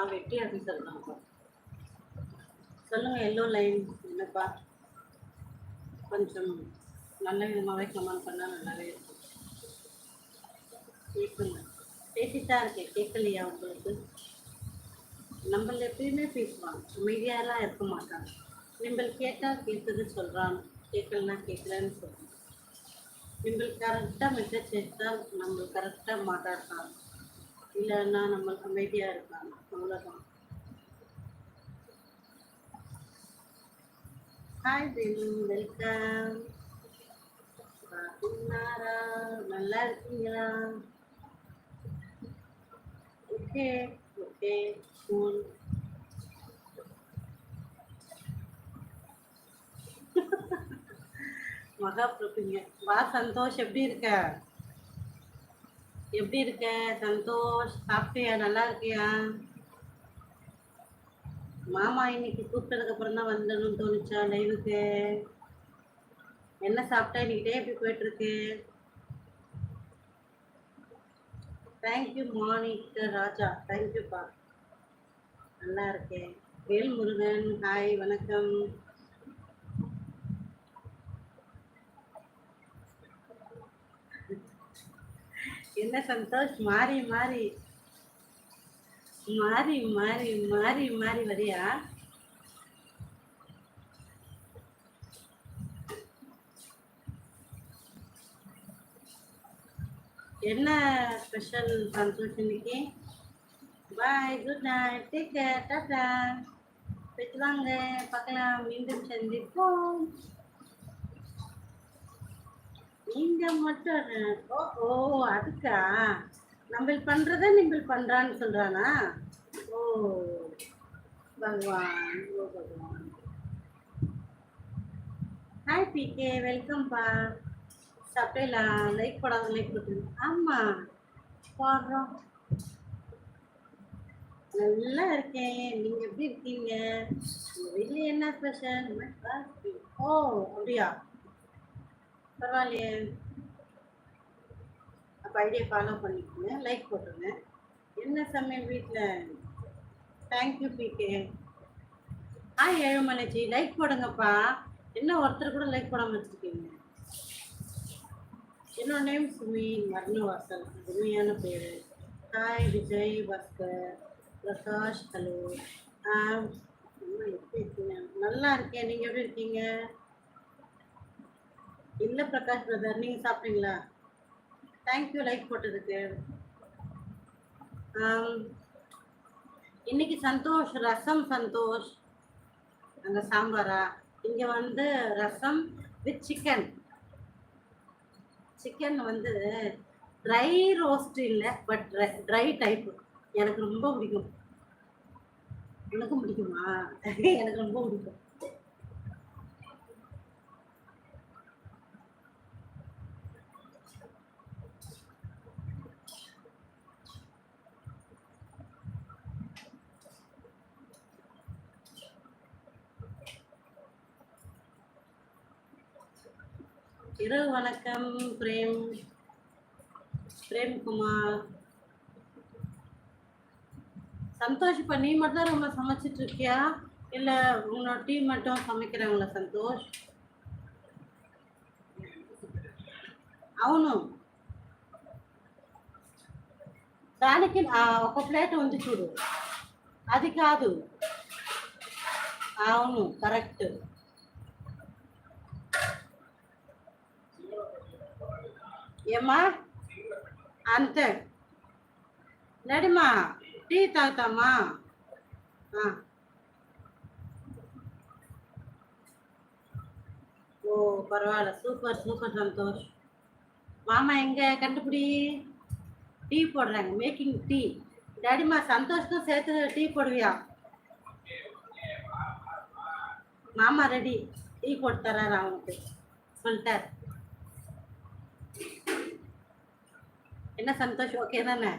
நான் வெட்டி அப்படின்னு சொல்லலாம்ப்பா சொல்லுங்கள் எல்லோ லைன் என்னப்பா? கொஞ்சம் நல்ல விதமாகவே கமெண்ட் பண்ணால் நல்லாவே இருக்கும். கேட்குங்க பேசித்தான் இருக்கேன் கேட்கலையா உங்களுக்கு? நம்மள எப்பயுமே பேசுவாங்க அமைதியாலாம் இருக்க மாட்டாங்க. நீங்கள் கேட்டால் கேட்குது சொல்கிறான் கேட்கலன்னா கேட்கலன்னு சொல்கிறாங்க நீங்கள் கரெக்டாக மெசேஜ் தான் நம்ம கரெக்டாக மாட்டாடுறாங்க இல்லைன்னா நம்ம அமைதியாக இருக்காங்க அவ்வளோதான் ஹாய் தினு வெல்கம் பாத்தீங்களாரா? நல்லா இருக்கீங்களா? ஓகே ஓகே கூல் மகா பிரபுங்க வா சந்தோஷ் எப்படி இருக்க? எப்படி இருக்க? சந்தோஷ் சாப்பிட்டியா? நல்லா இருக்கியா? மாமா இன்னைக்கு கூப்பிட்டதுக்கு அப்புறம் தான் வந்துடணும்னு தோணுச்சா லைவுக்கு என்ன சாப்பிட்டா? இன்னைக்கு டே எப்படி போயிட்டு இருக்கு தேங்க்யூ மாணிக்க ராஜா. தேங்க்யூப்பா நல்லா இருக்கேன். வேல்முருகன் ஹாய் வணக்கம். என்ன சந்தோஷ்? மாறி மாறி. மாறி மாறி மாறி மாறி வரியா? என்ன ஸ்பெஷல் சந்தோஷ் இன்னைக்கு? Bye good night take care tata போயிட்டு வாங்க. பார்க்கலாம். மீண்டும் சந்திப்போம். நீங்க மட்டும் ஓ ஓ அதுக்கா? நம்ம பண்றத நீங்கள் பண்றான்னு சொல்றானா? ஓ பகவான் ஓ பகவான். ஹாய் பிகே வெல்கம் பா. சாப்பிடலாம் லைக் போடாத லைக் கொடுத்துருங்க ஆமாம் பாடுறோம். நல்லா இருக்கேன். நீங்கள் எப்படி இருக்கீங்க? உங்கள் என்ன ஸ்பெஷல் ஓ அப்படியா? பரவாயில்லையே. அப்போ ஐடியா ஃபாலோ பண்ணிக்கோங்க லைக் போட்டுருங்க. என்ன சமையல் வீட்டில் thank you PK hi Ezhumalaichi like போடுங்கப்பா. என்ன ஒருத்தர் கூட லைக் போடாமல் வச்சுருக்கீங்க? என்னோட நேம் சுமி மர்ணவாசல் உண்மையான பேர். ஹாய் விஜய் பாஸ்கர் பிரகாஷ் ஹலோ எப்படி இருக்கீங்க? நல்லா இருக்கேன். நீங்கள் எப்படி இருக்கீங்க? இல்லை பிரகாஷ் பிரதர் நீங்கள் சாப்பிட்டீங்களா? தேங்க்யூ லைக் போட்டதுக்கு. இன்னைக்கு சந்தோஷ் ரசம் சந்தோஷ். அங்கே சாம்பாரா? இங்கே வந்து ரசம் வித் சிக்கன் சிக்கன் வந்து ட்ரை ரோஸ்ட் இல்லை பட் ட்ரை டைப்பு எனக்கு ரொம்ப பிடிக்கும். எனக்கும் பிடிக்குமா? எனக்கு ரொம்ப பிடிக்கும். இரவு வணக்கம் பிரேம் பிரேம்குமார் சந்தோஷ் இப்போ நீ மட்டும் தான் ரொம்ப சமைச்சிட்டு இருக்கியா இல்லை உன்னோட டீம் மட்டும் சமைக்கிறாங்களா సంతోష్ అవును దానికి ఆ, ఒక ప్లేట్ ఉంది చూడు అది కాదు అవును కరెక్ట్ ఏమ్మా అంతే నడిమా టీ తాగుతామా ఆ. ஓ பரவாயில்ல சூப்பர் சூப்பர் சந்தோஷ் மாமா எங்க கண்டுபிடி டீ போடுறாங்க மேக்கிங் டீ டாடிமா சந்தோஷ்க்கும் சேர்த்து டீ போடுவியா மாமா ரெடி டீ போட்டு தராரு அவனுக்கு சொல்லிட்டார் என்ன சந்தோஷ் ஓகே தானே?